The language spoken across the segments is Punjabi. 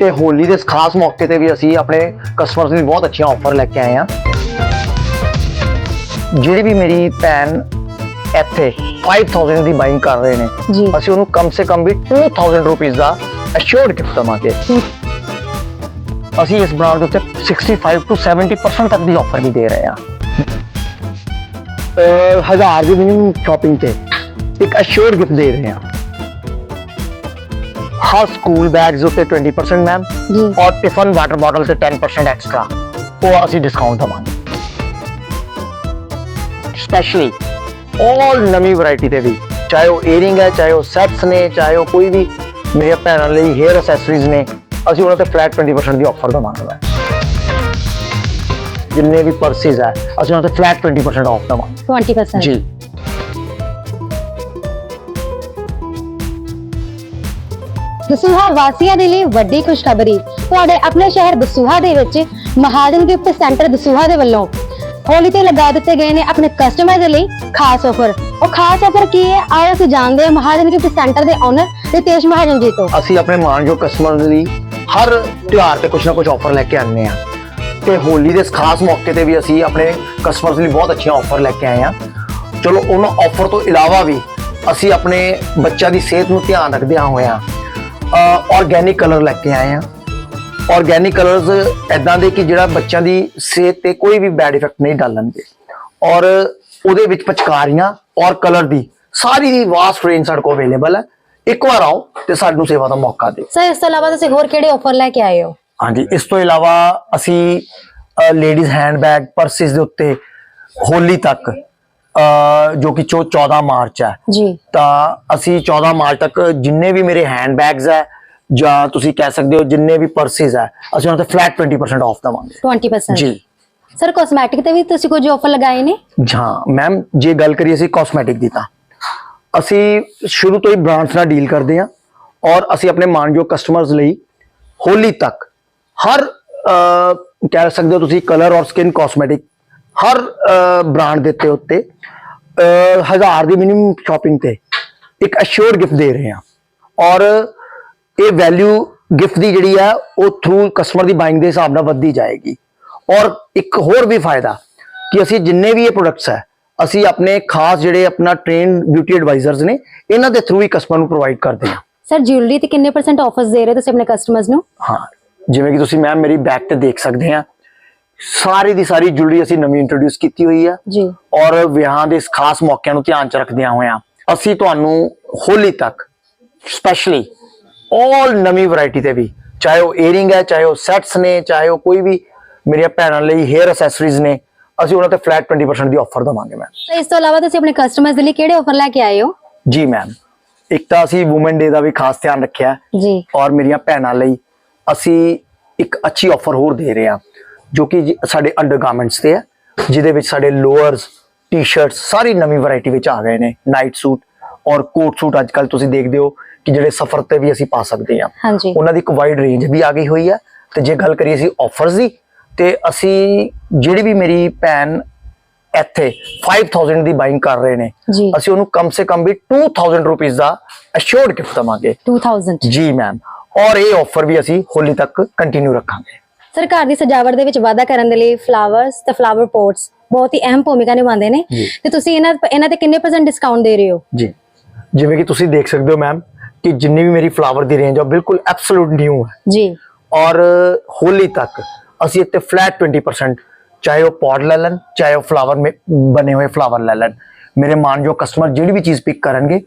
ਤੇ ਹੋਲੀ ਦੇ ਖਾਸ ਮੌਕੇ ਤੇ ਵੀ ਅਸੀਂ ਆਪਣੇ ਕਸਟਮਰਸ ਲਈ ਬਹੁਤ ਅੱਛੀਆਂ ਆਫਰ ਲੈ ਕੇ ਆਏ ਹਾਂ। ਜਿਹੜੀ ਵੀ ਮੇਰੀ ਭੈਣ ਇੱਥੇ 5000 ਦੀ ਬਾਈਂਗ ਕਰ ਰਹੇ ਨੇ ਅਸੀਂ ਉਹਨੂੰ ਕਮ ਸੇ ਕਮ ਵੀ 2000 ਰੁਪਏ ਦਾ ਅਸ਼ੋਰਡ ਗਿਫਟ ਦਵਾਂਗੇ। ਅਸੀਂ ਇਸ ਬ੍ਰਾਂਡ ਦੇ ਉੱਤੇ 65 ਤੋਂ 70% ਤੱਕ ਦੀ ਆਫਰ ਵੀ ਦੇ ਰਹੇ ਅਹ ਹਜ਼ਾਰ ਦੀ ਮਿਨੀਮਮ ਸ਼ਾਪਿੰਗ ਤੇ ਇੱਕ ਅਸ਼ੋਰਡ ਗਿਫਟ ਦੇ ਰਹੇ ਹਾਂ ਹਰ ਸਕੂਲ ਬੈਗਸ ਉੱਤੇ 20% ਮੈਮ ਜੀ ਔਰ ਟਿਫਨ ਵਾਟਰ ਬੋਟਲ ਤੇ 10% ਐਕਸਟਰਾ ਉਹ ਅਸੀਂ ਡਿਸਕਾਊਂਟ ਦਵਾਂਗੇ ਸਪੈਸ਼ਲੀ ਆਲ ਨਵੀਂ ਵੈਰਾਈਟੀ ਦੇ ਵੀ ਚਾਹੇ ਉਹ ਏਅਰਿੰਗ ਹੈ ਚਾਹੇ ਉਹ ਸੈਟਸ ਨੇ ਚਾਹੇ ਉਹ ਕੋਈ ਵੀ ਮੇਰੇ ਭੈਣਾਂ ਲਈ 헤ਅਰ ਐਕਸੈਸਰੀਜ਼ ਨੇ ਅਸੀਂ ਉਹਨਾਂ ਤੇ ਫਲੈਟ 20% ਦੀ ਆਫਰ ਦਵਾਂਗੇ ਮੈਂ ਜਿੰਨੇ ਵੀ ਪਰਸੇਸ ਹੈ ਅਸੀਂ ਉਹਨਾਂ ਤੇ ਫਲੈਟ 20% ਆਫ ਦਵਾਂਗੇ 20% ਜੀ ਦਸੂਹਾ ਵਾਸੀਆਂ ਦੇ ਲਈ ਵੱਡੀ ਖੁਸ਼ਖਬਰੀ। ਤੁਹਾਡੇ ਆਪਣੇ ਸ਼ਹਿਰ ਦਸੂਹਾ ਦੇ ਵਿੱਚ ਮਹਾਜਨ ਗਿਫਟ ਸੈਂਟਰ ਦਸੂਹਾ ਦੇ ਵੱਲੋਂ ਹੋਲੀ ਤੇ ਲਗਾ ਦਿੱਤੇ ਗਏ ਨੇ ਆਪਣੇ ਕਸਟਮਰ ਦੇ ਲਈ ਖਾਸ ਆਫਰ। ਉਹ ਖਾਸ ਆਫਰ ਕੀ ਹੈ? ਆਓ ਅਸੀਂ ਜਾਣਦੇ ਹਾਂ ਮਹਾਜਨ ਗਿਫਟ ਸੈਂਟਰ ਦੇ ਓਨਰ ਰਿਤੇਸ਼ ਮਹਾਜਨ ਜੀ ਤੋਂ। ਅਸੀਂ ਆਪਣੇ ਮਾਣਯੋਗ ਕਸਟਮਰ ਲਈ ਹਰ ਤਿਉਹਾਰ ਤੇ ਕੁਝ ਨਾ ਕੁਝ ਆਫਰ ਲੈ ਕੇ ਆਉਂਦੇ ਆ ਤੇ ਹੋਲੀ ਦੇ ਇਸ ਖਾਸ ਮੌਕੇ ਤੇ ਵੀ ਅਸੀਂ ਆਪਣੇ ਕਸਟਮਰਸ ਲਈ ਬਹੁਤ ਅੱਛੀਆਂ ਆਫਰ ਲੈ ਕੇ ਆਏ ਆ ਚਲੋ, ਉਹਨਾਂ ਆਫਰ ਤੋਂ ਇਲਾਵਾ ਵੀ ਅਸੀਂ ਆਪਣੇ ਬੱਚਿਆਂ ਦੀ ਸਿਹਤ ਨੂੰ ਧਿਆਨ ਰੱਖਦਿਆਂ ਹੋਇਆਂ ਆਰਗੇਨਿਕ ਕਲਰ ਲੈ ਕੇ ਆਏ ਆ ਆਰਗੇਨਿਕ ਕਲਰਸ ਐਦਾਂ ਦੇ ਕਿ ਜਿਹੜਾ ਬੱਚਿਆਂ ਦੀ ਸਿਹਤ ਤੇ ਕੋਈ ਵੀ ਬੈਡ ਇਫੈਕਟ ਨਹੀਂ ਡਾਲਣਗੇ। ਔਰ ਉਹਦੇ ਵਿੱਚ ਪਚਕਾਰੀਆਂ ਔਰ ਕਲਰ ਦੀ ਸਾਰੀ ਵਾਸਟ ਰੇਂਜ ਸਾਡੇ ਕੋਲ ਅਵੇਲੇਬਲ ਹੈ। ਇੱਕ ਵਾਰ ਆਓ ਤੇ ਸਾਨੂੰ ਸੇਵਾ ਦਾ ਮੌਕਾ ਦਿਓ। ਸਰ ਇਸ ਤੋਂ ਇਲਾਵਾ ਤੁਸੀਂ ਹੋਰ ਕਿਹੜੇ ਆਫਰ ਲੈ ਕੇ ਆਏ ਹੋ? ਹਾਂਜੀ ਇਸ ਤੋਂ ਇਲਾਵਾ ਅਸੀਂ ਲੇਡੀਜ਼ ਹੈਂਡਬੈਗ ਪਰਸਿਸ ਦੇ ਉੱਤੇ ਹੋਲੀ ਤੱਕ ਜੋ ਕਿ ਚੋ 14 ਮਾਰਚ ਹੈ ਜੀ ਤਾਂ ਅਸੀਂ 14 ਮਾਰਚ ਤੱਕ ਜਿੰਨੇ ਵੀ ਮੇਰੇ ਹੈਂਡਬੈਗਸ ਹੈ ਜਾਂ ਤੁਸੀਂ ਕਹਿ ਸਕਦੇ ਹੋ ਜਿੰਨੇ ਵੀ ਪਰਸਿਸ ਹੈ ਅਸੀਂ ਉਹਨਾਂ ਤੇ ਫਲੈਟ 20% ਆਫ ਦਵਾਂਗੇ 20% ਜੀ ਸਰ ਕਾਸਮੈਟਿਕ ਤੇ ਵੀ ਤੁਸੀਂ ਕੁਝ ਆਫਰ ਲਗਾਏ ਨੇ ਹਾਂ ਮੈਮ ਜੇ ਗੱਲ ਕਰੀਏ ਅਸੀਂ ਕਾਸਮੈਟਿਕ ਦੀ ਤਾਂ ਅਸੀਂ ਸ਼ੁਰੂ ਤੋਂ ਹੀ ਬ੍ਰਾਂਡਸ ਨਾਲ ਡੀਲ ਕਰਦੇ ਹਾਂ ਔਰ ਅਸੀਂ ਆਪਣੇ ਮਾਨਯੋਗ ਕਸਟਮਰਸ ਲਈ ਹੋਲੀ ਤੱਕ ਹਰ ਅਹ, ਕਹਿ ਸਕਦੇ ਹੋ ਤੁਸੀਂ ਕਲਰ ਔਰ ਸਕਿਨ ਕਾਸਮੈਟਿਕ ਹਰ ਬ੍ਰਾਂਡ ਦੇ ਉੱਤੇ ਉੱਤੇ ਹਜ਼ਾਰ ਦੀ ਮਿਨੀਮਮ ਸ਼ਾਪਿੰਗ ਤੇ ਇੱਕ ਅਸ਼ੋਰਡ ਗਿਫਟ ਦੇ ਰਹੇ ਹਾਂ। ਔਰ ਇਹ ਵੈਲਿਊ ਗਿਫਟ ਦੀ ਜਿਹੜੀ ਆ ਉਹ ਥਰੂ ਕਸਟਮਰ ਦੀ ਬਾਇੰਗ ਦੇ ਹਿਸਾਬ ਨਾਲ ਵੱਧਦੀ ਜਾਏਗੀ। ਔਰ ਇੱਕ ਹੋਰ ਵੀ ਫਾਇਦਾ ਕਿ ਅਸੀਂ ਜਿੰਨੇ ਵੀ ਇਹ ਪ੍ਰੋਡਕਟਸ ਹੈ ਅਸੀਂ ਆਪਣੇ ਖਾਸ ਜਿਹੜੇ ਆਪਣਾ ਟ੍ਰੇਨਡ ਬਿਊਟੀ ਐਡਵਾਈਜ਼ਰਸ ਨੇ ਇਹਨਾਂ ਦੇ ਥਰੂ ਹੀ ਕਸਟਮਰ ਨੂੰ ਪ੍ਰੋਵਾਈਡ ਕਰਦੇ ਹਾਂ। ਸਰ ਜਿਊਲਰੀ ਤੇ ਕਿੰਨੇ ਪਰਸੈਂਟ ਆਫਰਸ ਦੇ ਰਹੇ ਤੁਸੀਂ ਆਪਣੇ ਕਸਟਮਰਸ ਨੂੰ? ਹਾਂ ਜਿਵੇਂ ਕਿ ਤੁਸੀਂ ਮੈਮ ਮੇਰੀ ਬੈਕ ਤੇ ਦੇਖ ਸਕਦੇ ਆ ਸਾਰੀ ਦੀ ਸਾਰੀ ਜੁਲਰੀ ਅਸੀਂ ਨਵੀਂ ਇੰਟਰੋਡਿਊਸ ਕੀਤੀ ਹੋਈ ਆ। ਜੀ। ਔਰ ਵਿਆਹਾਂ ਦੇ ਇਸ ਖਾਸ ਮੌਕਿਆਂ ਨੂੰ ਧਿਆਨ ਚ ਰੱਖਦਿਆਂ ਹੋਇਆਂ ਅਸੀਂ ਤੁਹਾਨੂੰ ਹੋਲੀ ਤੱਕ ਸਪੈਸ਼ਲੀ ਆਲ ਨਵੀਂ ਵੈਰਾਈਟੀ ਤੇ ਵੀ ਚਾਹੇ ਉਹ ਏਅਰਿੰਗ ਹੈ ਚਾਹੇ ਉਹ ਸੈਟਸ ਨੇ ਚਾਹੇ ਉਹ ਕੋਈ ਵੀ ਮੇਰੀਆਂ ਭੈਣਾਂ ਲਈ 헤ਅਰ ਐਕਸੈਸਰੀਜ਼ ਨੇ ਅਸੀਂ ਉਹਨਾਂ ਤੇ ਫਲੈਟ 20% ਦੀ ਆਫਰ ਦਵਾਂਗੇ ਮੈਮ ਇਸ ਤੋਂ ਇਲਾਵਾ ਤੁਸੀਂ ਆਪਣੇ ਕਸਟਮਰਸ ਦੇ ਲਈ ਕਿਹੜੇ ਆਫਰ ਲੈ ਕੇ ਆਏ ਹੋ? ਜੀ ਮੈਮ ਇੱਕ ਤਾਂ ਅਸੀਂ ਔਮਨ ਡੇ ਦਾ ਵੀ ਖਾਸ ਧਿਆਨ ਰੱਖਿਆ। ਜੀ। ਔਰ ਮੇਰੀਆਂ ਭੈਣਾਂ ਲਈ ਅਸੀਂ ਇੱਕ ਅੱਛੀ ਆਫਰ ਹੋਰ ਦੇ ਰਹੇ ਹਾਂ। ਜੋ ਕਿ ਸਾਡੇ ਅੰਡਰਗਾਰਮੈਂਟਸ ਤੇ ਹੈ ਜਿਹਦੇ ਵਿੱਚ ਸਾਡੇ ਲੋਅਰਸ ਟੀ-ਸ਼ਰਟਸ ਸਾਰੀ ਨਵੀਂ ਵੈਰਾਈਟੀ ਵਿੱਚ ਆ ਗਏ ਨੇ ਨਾਈਟ ਸੂਟ ਔਰ ਕੋਟ ਸੂਟ ਅੱਜ ਕੱਲ ਤੁਸੀਂ ਦੇਖਦੇ ਹੋ ਕਿ ਜਿਹੜੇ ਸਫਰ ਤੇ ਵੀ ਅਸੀਂ ਪਾ ਸਕਦੇ ਹਾਂ। ਉਹਨਾਂ ਦੀ ਇੱਕ ਵਾਈਡ ਰੇਂਜ ਵੀ ਆ ਗਈ ਹੋਈ ਹੈ ਤੇ ਜੇ ਗੱਲ ਕਰੀਏ ਅਸੀਂ ਆਫਰਸ ਦੀ ਤੇ ਅਸੀਂ ਜਿਹੜੀ ਵੀ ਮੇਰੀ ਭੈਣ ਇੱਥੇ 5000 ਦੀ ਬਾਈਂਗ ਕਰ ਰਹੇ ਨੇ ਅਸੀਂ ਉਹਨੂੰ ਕਮ ਸੇ ਕਮ ਵੀ 2000 ਰੁਪਏ ਦਾ ਅਸ਼ੋਰਡ ਗਿਫਟ ਦਵਾਂਗੇ। 2000 ਜੀ ਮੈਮ ਔਰ ਇਹ ਆਫਰ ਵੀ ਅਸੀਂ ਹੋਲੀ ਤੱਕ ਕੰਟੀਨਿਊ ਰੱਖਾਂਗੇ। ਸਰ ਘਰ ਦੀ ਸਜਾਵਟ ਦੇ ਵਿੱਚ ਵਾਧਾ ਕਰਨ ਦੇ ਲਈ ਫਲਾਵਰਸ ਤੇ ਫਲਾਵਰ ਪੋਟਸ ਬਹੁਤ ਹੀ ਅਹਿਮ ਭੂਮਿਕਾ ਨਿਭਾਉਂਦੇ ਨੇ। ਤੇ ਤੁਸੀਂ ਇਹਨਾਂ ਇਹਨਾਂ ਤੇ ਕਿੰਨੇ ਪਰਸੈਂਟ ਡਿਸਕਾਊਂਟ ਦੇ ਰਹੇ ਹੋ? ਜੀ। ਜਿਵੇਂ ਕਿ ਤੁਸੀਂ ਦੇਖ ਸਕਦੇ ਹੋ ਮੈਮ ਕਿ ਜਿੰਨੀ ਵੀ ਮੇਰੀ ਫਲਾਵਰ ਦੀ ਰੇਂਜ ਆ ਬਿਲਕੁਲ ਐਬਸੋਲੂਟ ਨਿਊ ਹੈ ਜੀ। ਔਰ ਹੋਲੀ ਤੱਕ ਅਸੀਂ ਇੱਥੇ ਫਲੈਟ 20% ਚਾਹੇ ਉਹ ਪੌਟ ਲੈ ਲੈਣ ਚਾਹੇ ਉਹ ਫਲਾਵਰ ਮੇ ਬਣੇ ਹੋਏ ਫਲਾਵਰ ਲੈ ਲੈਣ। ਮੇਰੇ ਮਾਨਯੋਗ ਕਸਟਮਰ ਜਿਹੜੀ ਵੀ ਚੀਜ਼ ਪਿਕ ਕਰਨਗੇ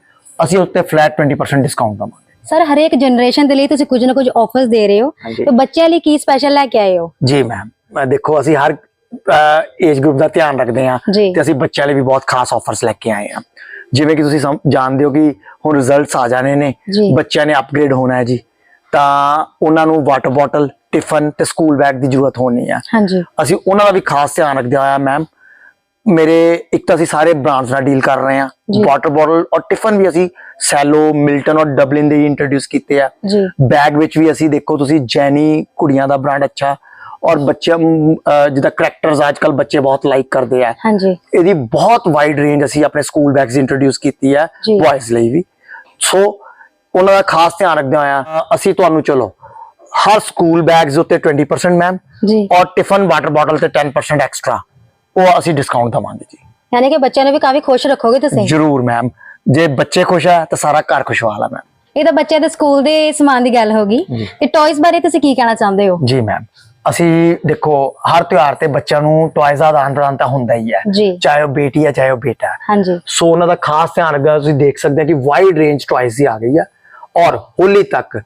ਅਸੀਂ ਉੱਤੇ ਫਲੈਟ 20% ਡਿਸਕਾਊਂਟ ਦਵਾਂਗੇ। ਸਰ ਹਰੇਕ ਜਨਰੇਸ਼ਨ ਦੇ ਲਈ ਤੁਸੀਂ ਕੁਝ ਨਾ ਕੁਝ ਆਫਰਸ ਦੇ ਰਹੇ ਹੋ। ਹਾਂਜੀ। ਤੇ ਬੱਚਿਆਂ ਲਈ ਕੀ ਸਪੈਸ਼ਲ ਲੈ ਕੇ ਆਏ ਹੋ? ਜੀ ਮੈਮ ਦੇਖੋ ਅਸੀਂ ਹਰ ਏਜ ਗਰੁੱਪ ਦਾ ਧਿਆਨ ਰੱਖਦੇ ਹਾਂ ਜੀ। ਤੇ ਅਸੀਂ ਬੱਚਿਆਂ ਲਈ ਵੀ ਬਹੁਤ ਖਾਸ ਆਫਰਸ ਲੈ ਕੇ ਆਏ ਹਾਂ। ਜਿਵੇਂ ਕਿ ਤੁਸੀਂ ਸਮ- ਜਾਣਦੇ ਹੋ ਕਿ ਹੁਣ ਰਿਜ਼ਲਟਸ ਆ ਜਾਣੇ ਨੇ ਜੀ। ਬੱਚਿਆਂ ਨੇ ਅਪਗ੍ਰੇਡ ਹੋਣਾ ਹੈ ਜੀ। ਤਾਂ ਉਹਨਾਂ ਨੂੰ ਵਾਟਰ ਬੋਟਲ ਟਿਫਨ ਤੇ ਸਕੂਲ ਬੈਗ ਦੀ ਜ਼ਰੂਰਤ ਹੋਣੀ ਹੈ ਹਾਂਜੀ। ਅਸੀਂ ਉਹਨਾਂ ਦਾ ਵੀ ਖਾਸ ਧਿਆਨ ਰੱਖਦੇ ਹੋਇਆ ਮੈਮ ਮੇਰੇ ਇੱਕ ਤਾਂ ਅਸੀਂ ਸਾਰੇ ਬ੍ਰਾਂਡਸ ਨਾਲ ਡੀਲ ਕਰ ਰਹੇ ਜੀ। ਵਾਟਰ ਬੋਟਲ ਔਰ ਟਿਫਨ ਵੀ ਅਸੀਂ ਸੈਲੋ ਮਿਲਟਨ ਔਰ ਡਬਲਿਨ ਦੇ ਇੰਟਰੋਡਿਊਸ ਕੀਤੇ ਆ। ਬੈਗ ਵਿੱਚ ਵੀ ਅਸੀਂ ਦੇਖੋ ਤੁਸੀਂ ਜੈਨੀ ਕੁੜੀਆਂ ਦਾ ਬ੍ਰਾਂਡ ਅੱਛਾ। ਔਰ ਬੱਚਿਆਂ ਜਿੱਦਾਂ ਕਰੈਕਟਰਸ ਅੱਜਕੱਲ ਬੱਚੇ ਬਹੁਤ ਲਾਈਕ ਕਰਦੇ ਆ। ਹਾਂਜੀ। ਇਹਦੀ ਬਹੁਤ ਵਾਈਡ ਰੇਂਜ ਅਸੀਂ ਆਪਣੇ ਸਕੂਲ ਬੈਗਸ ਇੰਟਰੋਡਿਊਸ ਕੀਤੀ ਜੀ। ਬॉयਜ਼ ਲਈ ਵੀ। ਸੋ ਉਹਨਾਂ ਦਾ ਖਾਸ ਧਿਆਨ ਰੱਖਦੇ ਹੋਇਆ ਅਸੀਂ ਤੁਹਾਨੂੰ ਚਲੋ ਹਰ ਸਕੂਲ ਬੈਗਸ ਉੱਤੇ 20% ਮੈਮ ਔਰ ਟਿਫਨ ਵਾਟਰ ਬੋਟਲ ਤੇ 10% ਐਕਸਟਰਾ ਉਹ ਅਸੀਂ ਡਿਸਕਾਊਂਟ ਦਵਾਂਗੇ ਜੀ। ਯਾਨੀ ਕਿ ਬੱਚਿਆਂ ਨੂੰ ਵੀ ਕਾਫੀ ਖੁਸ਼ ਰੱਖੋਗੇ ਤੁਸੀਂ? ਜਰੂਰ ਮੈਮ ਜੇ ਬੱਚੇ ਖੁਸ਼ ਹੈ ਤਾਂ ਸਾਰਾ ਘਰ ਖੁਸ਼ਹਾਲ ਮੈਮ ਇਹ ਤਾਂ ਬੱਚਿਆਂ ਦੇ ਸਕੂਲ ਦੇ ਸਮਾਨ ਦੀ ਗੱਲ ਹੋ ਗਈ। ਜੀ। ਤੇ ਟੌਇਜ਼ ਬਾਰੇ ਤੁਸੀਂ ਕੀ ਕਹਿਣਾ ਚਾਹੁੰਦੇ ਹੋ? ਜੀ ਮੈਮ ਅਸੀਂ ਦੇਖੋ ਹਰ ਤਿਉਹਾਰ ਤੇ ਬੱਚਿਆਂ ਨੂੰ ਟੌਇਜ਼ ਦਾ ਆਦਾਨ ਪ੍ਰਦਾਨ ਤਾਂ ਹੁੰਦਾ ਹੀ ਹੈ। ਜੀ। ਚਾਹੇ ਉਹ ਬੇਟੀ ਹੈ ਚਾਹੇ ਉਹ ਬੇਟਾ ਹੈ। ਹਾਂਜੀ। ਸੋ ਉਹਨਾਂ ਦਾ ਖਾਸ ਧਿਆਨ ਰੱਖਿਆ ਤੁਸੀਂ ਦੇਖ ਸਕਦੇ ਹੋ ਕਿ ਵਾਈਡ ਰੇਂਜ ਟੌਇਜ਼ ਦੀ ਆ ਗਈ ਹੈ। ਔਰ ਹੋਲੀ ਤੱਕ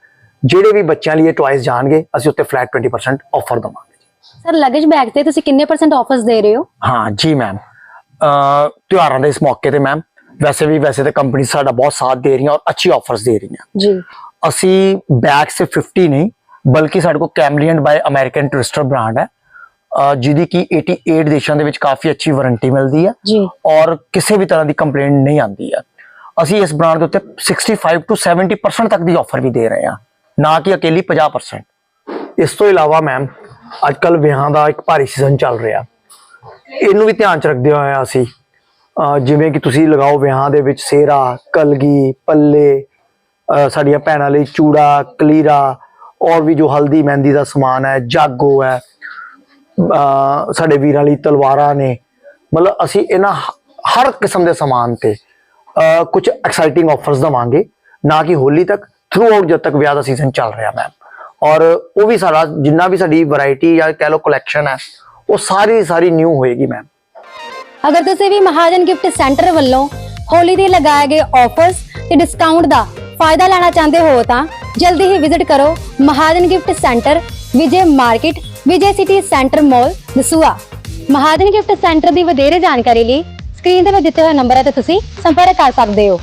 ਜਿਹੜੇ ਵੀ ਬੱਚਿਆਂ ਲਈ ਇਹ ਟੌਇਜ਼ ਜਾਣਗੇ ਅਸੀਂ ਉੱਤੇ ਫਲੈਟ 20% ਆਫਰ ਦਵਾਂਗੇ। ਸਰ ਲਗੇਜ ਬੈਗ ਤੇ ਤੁਸੀਂ ਕਿੰਨੇ ਪਰਸੈਂਟ ਆਫਰਸ ਦੇ ਰਹੇ ਹੋ? ਹਾਂ ਜੀ ਮੈਮ ਅ ਤਿਉਹਾਰਾਂ ਦੇ ਇਸ ਮੌਕੇ ਤੇ ਮੈਮ ਵੈਸੇ ਵੀ ਵੈਸੇ ਤਾਂ ਕੰਪਨੀ ਸਾਡਾ ਬਹੁਤ ਸਾਥ ਦੇ ਰਹੀਆਂ ਔਰ ਅੱਛੀ ਆਫਰਸ ਦੇ ਰਹੀਆਂ। ਜੀ। ਅਸੀਂ ਬੈਗ ਸੇ 50 ਨਹੀਂ ਬਲਕਿ ਸਾਡੇ ਕੋਲ Kamiliant by American Tourister brand ਹੈ। ਅ, ਜਿਹਦੀ ਕੀ 88 ਦੇਸ਼ਾਂ ਦੇ ਵਿੱਚ ਕਾਫੀ ਅੱਛੀ ਵਾਰੰਟੀ ਮਿਲਦੀ ਹੈ ਜੀ। ਔਰ ਕਿਸੇ ਵੀ ਤਰ੍ਹਾਂ ਦੀ ਕੰਪਲੇਂਟ ਨਹੀਂ ਆਉਂਦੀ ਹੈ। ਅਸੀਂ ਇਸ ਬ੍ਰਾਂਡ ਦੇ ਉੱਤੇ 65 ਤੋਂ 70% ਤੱਕ ਦੀ ਆਫਰ ਵੀ ਦੇ ਰਹੇ ਹਾਂ ਨਾ ਕਿ ਅਕੇਲੀ 50% ਇਸ ਤੋਂ ਇਲਾਵਾ ਮੈਮ ਅੱਜ ਅੱਜਕੱਲ ਵਿਆਹਾਂ ਦਾ ਇੱਕ ਭਾਰੀ ਸੀਜ਼ਨ ਚੱਲ ਰਿਹਾ। ਇਹਨੂੰ ਵੀ ਧਿਆਨ ਚ ਰੱਖਦੇ ਹੋਏ ਅਸੀਂ। ਜਿਵੇਂ ਕਿ ਤੁਸੀਂ ਲਗਾਓ ਵਿਆਹਾਂ ਦੇ ਵਿੱਚ ਸੇਰਾ ਕਲਗੀ, ਪੱਲੇ ਸਾਡੀਆਂ ਭੈਣਾਂ ਲਈ ਚੂੜਾ, ਕਲੀਰਾ, ਔਰ ਵੀ ਜੋ ਹਲਦੀ ਮਹਿੰਦੀ ਦਾ ਸਮਾਨ ਹੈ, ਜਾਗੋ ਹੈ ਸਾਡੇ ਵੀਰਾਂ ਲਈ ਤਲਵਾਰਾਂ ਨੇ। ਮਤਲਬ ਅਸੀਂ ਇਹਨਾਂ ਹ- ਹਰ ਕਿਸਮ ਦੇ ਸਮਾਨ ਤੇ ਕੁਝ ਐਕਸਾਈਟਿੰਗ ਆਫਰਸ ਦਵਾਂਗੇ, ਨਾ ਕਿ ਹੋਲੀ ਤੱਕ ਥਰੂ ਆਊਟ ਜਦ ਤੱਕ ਵਿਆਹ ਦਾ ਸੀਜ਼ਨ ਚੱਲ ਰਿਹਾ ਮੈਮ ਔਰ ਉਹ ਵੀ ਸਾਡਾ ਜਿੰਨਾ ਵੀ ਸਾਡੀ ਵੈਰਾਈਟੀ ਜਾਂ ਕਹਿ ਲਓ ਕਲੈਕਸ਼ਨ ਹੈ, ਉਹ ਸਾਰੀ ਦੀ ਸਾਰੀ ਨਿਊ ਹੋਏਗੀ ਮੈਮ ਅਗਰ ਤੁਸੀਂ ਵੀ ਮਹਾਜਨ ਗਿਫਟ ਸੈਂਟਰ ਵੱਲੋਂ ਹੋਲੀ ਦੇ ਲਗਾਏ ਗਏ ਆਫਰਸ ਤੇ ਡਿਸਕਾਊਂਟ ਦਾ ਫਾਇਦਾ ਲੈਣਾ ਚਾਹੁੰਦੇ ਹੋ ਤਾਂ ਜਲਦੀ ਹੀ ਵਿਜ਼ਿਟ ਕਰੋ Mahajan gift centre Vijay market, Vijay city centre mall Dasuya Mahajan gift centre ਦੀ ਵਧੇਰੇ ਜਾਣਕਾਰੀ ਲਈ ਸਕਰੀਨ ਤੇ ਦਿੱਤੇ ਹੋਏ ਨੰਬਰਾਂ ਤੇ ਤੁਸੀਂ ਸੰਪਰਕ ਕਰ ਸਕਦੇ ਹੋ।